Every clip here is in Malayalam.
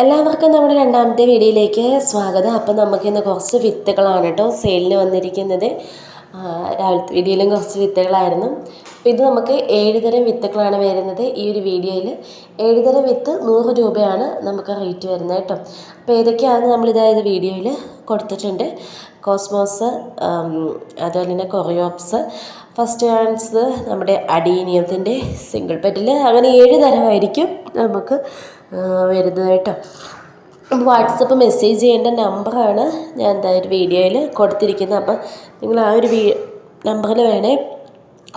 എല്ലാവർക്കും നമ്മുടെ രണ്ടാമത്തെ വീഡിയോയിലേക്ക് സ്വാഗതം. അപ്പം നമുക്കിന്ന് കുറച്ച് വിത്തുകളാണ് കേട്ടോ സെയിലിന് വന്നിരിക്കുന്നത്. രാവിലത്തെ വീഡിയോയിലും കുറച്ച് വിത്തുകളായിരുന്നു. അപ്പോൾ ഇത് നമുക്ക് ഏഴ് തരം വിത്തുകളാണ് വരുന്നത് ഈ ഒരു വീഡിയോയിൽ. ഏഴ് തരം വിത്ത് നൂറ് രൂപയാണ് നമുക്ക് റേറ്റ് വരുന്നത് കേട്ടോ. അപ്പോൾ ഏതൊക്കെയാണ് നമ്മളിതായത് വീഡിയോയിൽ കൊടുത്തിട്ടുണ്ട്? കോസ്മോസ് അതുപോലെ തന്നെ കൊറിയോപ്സ് ഫസ്റ്റ് ഹാൻഡ്സ് നമ്മുടെ അഡീനിയത്തിന്റെ സിംഗിൾ പെറ്റിൽ അങ്ങനെ ഏഴ് തരമായിരിക്കും നമുക്ക് വരുന്നത് കേട്ടോ. വാട്സപ്പ് മെസ്സേജ് ചെയ്യേണ്ട നമ്പറാണ് ഞാൻ എന്തായാലും വീഡിയോയിൽ കൊടുത്തിരിക്കുന്നത്. അപ്പം നിങ്ങൾ ആ ഒരു വീ നമ്പറിൽ വേണേ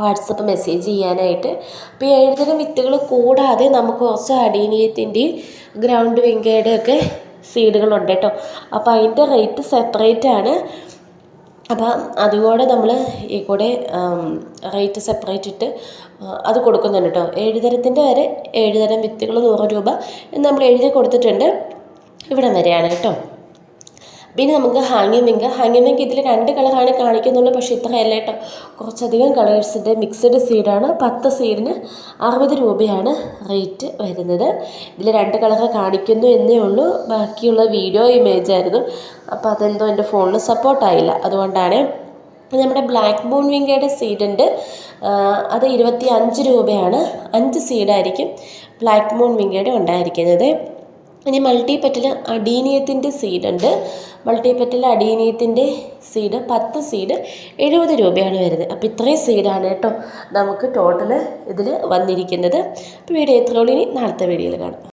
വാട്സപ്പ് മെസ്സേജ് ചെയ്യാനായിട്ട്. അപ്പോൾ എഴുതുന്ന വിത്തുകൾ കൂടാതെ നമുക്ക് കുറച്ച് അടീനീയത്തിന്റെയും ഗ്രൗണ്ട് വെങ്കയുടെയൊക്കെ സീഡുകളുണ്ട് കേട്ടോ. അപ്പോൾ അതിന്റെ റേറ്റ് സെപ്പറേറ്റ് ആണ്. അപ്പം അതുകൂടെ നമ്മൾ ഈ കൂടെ റേറ്റ് സെപ്പറേറ്റ് ഇട്ട് അത് കൊടുക്കുന്നുണ്ട് കേട്ടോ. ഏഴ് തരത്തിന്റെ വരെ ഏഴ് തരം വിത്തുകൾ നൂറ് രൂപ നമ്മൾ എഴുതി കൊടുത്തിട്ടുണ്ട്. ഇവിടം വരെയാണ് കേട്ടോ. പിന്നെ നമുക്ക് ഹാങ്ങിങ് വിങ്ക് ഇതിൽ രണ്ട് കളറാണ് കാണിക്കുന്നുള്ളൂ. പക്ഷേ ഇത്രയല്ല കേട്ടോ. കുറച്ചധികം കളേഴ്സിന്റെ മിക്സഡ് സീഡാണ്. പത്ത് സീഡിന് അറുപത് രൂപയാണ് റേറ്റ് വരുന്നത്. ഇതിൽ രണ്ട് കളർ കാണിക്കുന്നു എന്നേ ഉള്ളൂ. ബാക്കിയുള്ള വീഡിയോ ഇമേജ് ആയിരുന്നു. അപ്പോൾ അതെന്തോ എന്റെ ഫോണിൽ സപ്പോർട്ടായില്ല അതുകൊണ്ടാണ് നമ്മുടെ ബ്ലാക്ക് ബോൺ വിങ്കയുടെ സീഡ് ഉണ്ട് അത് ഇരുപത്തി അഞ്ച് രൂപയാണ്. അഞ്ച് സീഡായിരിക്കും ബ്ലാക്ക് ബോൺ വിങ്കയുടെ ഉണ്ടായിരിക്കുന്നത്. ഇനി മൾട്ടി പെറ്റൽ അടീനിയത്തിന്റെ സീഡ് ഉണ്ട് മൾട്ടി പെറ്റൽ അടീനിയത്തിന്റെ സീഡ് പത്ത് സീഡ് എഴുപത് രൂപയാണ് വരുന്നത്. അപ്പോൾ ഇത്രയും സീഡാണ് കേട്ടോ നമുക്ക് ടോട്ടൽ ഇതിൽ വന്നിരിക്കുന്നത്. അപ്പോൾ വീഡിയോ എത്രയോളം ഇനി നാളത്തെ വീഡിയോയിൽ കാണാം.